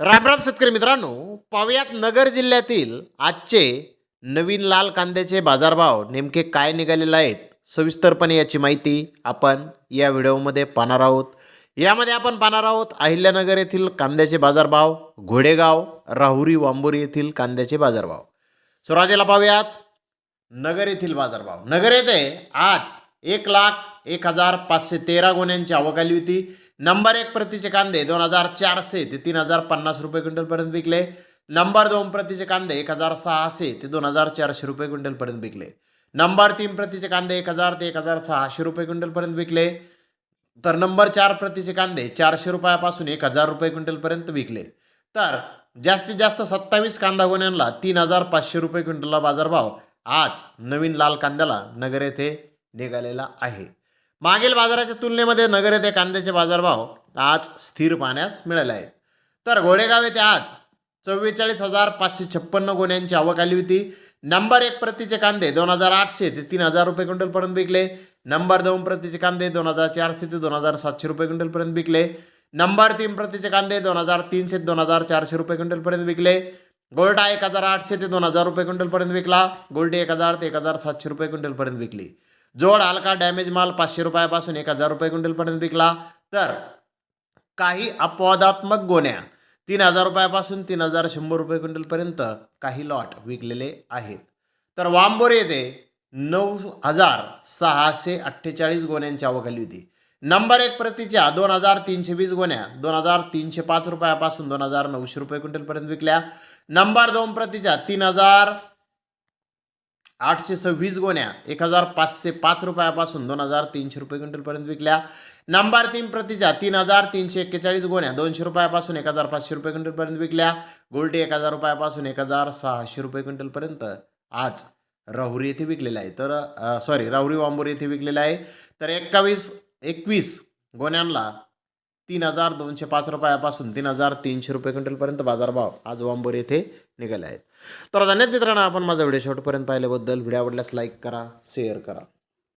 रामराम शेतकरी मित्रांनो पाहुयात नगर जिल्ह्यातील आजचे नवीन लाल कांद्याचे बाजारभाव नेमके काय निघालेले आहेत सविस्तरपणे याची माहिती आपण या व्हिडिओमध्ये पाहणार आहोत. यामध्ये आपण पाहणार आहोत अहिल्यानगर येथील कांद्याचे बाजारभाव घोडेगाव राहुरी वांबोरी येथील कांद्याचे बाजारभाव. सुरुवातीला पाहूयात नगर येथील बाजारभाव. नगर येथे आज एक लाख एक हजार पाचशे तेरा गुन्ह्यांची आवक आली होती. नंबर एक प्रतीचे कांदे दोन हजार चारशे ते तीन हजार पन्नास रुपये क्विंटलपर्यंत विकले. नंबर दोन प्रतीचे कांदे एक हजार सहाशे ते दोन हजार चारशे रुपये क्विंटलपर्यंत विकले. नंबर तीन प्रतीचे कांदे एक हजार ते एक हजार सहाशे रुपये क्विंटलपर्यंत विकले. तर नंबर चार प्रतीचे कांदे चारशे रुपयापासून एक हजार रुपये क्विंटलपर्यंत विकले. तर जास्तीत जास्त सत्तावीस कांदा गोण्यांना तीन हजार पाचशे रुपये क्विंटलला बाजारभाव आज नवीन लाल कांद्याला नगर येथे निघालेला आहे. मागील बाजाराच्या तुलनेमध्ये नगर येथे कांद्याचे बाजारभाव आज स्थिर पाहण्यास मिळाले आहेत. तर घोडेगाव येथे आज चव्वेचाळीस हजार पाचशे छप्पन्न गोण्यांची आवक आली होती. नंबर एक प्रतीचे कांदे दोन हजार आठशे ते तीन हजार रुपये क्विंटलपर्यंत विकले. नंबर दोन प्रतीचे कांदे दोन हजार चारशे ते दोन हजार सातशे रुपये क्विंटलपर्यंत विकले. नंबर तीन प्रतीचे कांदे दोन हजार तीनशे ते दोन हजार चारशे रुपये क्विंटलपर्यंत विकले. गोल्डा एक हजार आठशे ते दोन हजार रुपये क्विंटलपर्यंत विकला. गोल्डी एक हजार ते एक हजार सातशे रुपये क्विंटलपर्यंत विकली. जोड हलका डॅमेज माल पाचशे रुपयापासून एक हजार रुपये क्विंटलपर्यंत विकला. तर काही अपवादात्मक गोण्या तीन हजार रुपयापासून तीन हजार शंभर रुपये क्विंटलपर्यंत काही लॉट विकलेले आहेत. तर वांबोर येथे नऊ हजार सहाशे अठ्ठेचाळीस गोण्यांची आवक आली होती. नंबर एक प्रतीच्या दोन हजार तीनशे वीस गोण्या दोन हजार तीनशे पाच रुपयापासून दोन हजार नऊशे रुपये क्विंटलपर्यंत विकल्या. नंबर दोन प्रतीच्या तीन हजार आठशे सव्वीस गोण्या एक हजार पाचशे पाच रुपयापासून दोन हजार तीनशे रुपये क्विंटलपर्यंत विकल्या. नंबर तीन प्रतीच्या तीन हजार तीनशे एक्केचाळीस गोण्या दोनशे रुपयापासून एक हजार पाचशे रुपये क्विंटलपर्यंत विकल्या. गोल्टी एक हजार रुपयापासून एक हजार सहाशे रुपये क्विंटलपर्यंत आज राहुरी येथे विकलेला आहे. तर सॉरी राहुरी वांबोरी येथे विकलेला आहे. तर एक्कावीस एकवीस गोण्यांना तीन हजार दोनशे पाच रुपयापासून तीन हजार तीनशे रुपये क्विंटलपर्यंत बाजारभाव आज वांबर येथे निघाले आहेत. तर धन्यवाद मित्रांनो आपण माझा व्हिडिओ शेवटपर्यंत पाहिल्याबद्दल. व्हिडिओ आवडल्यास लाईक करा शेअर करा.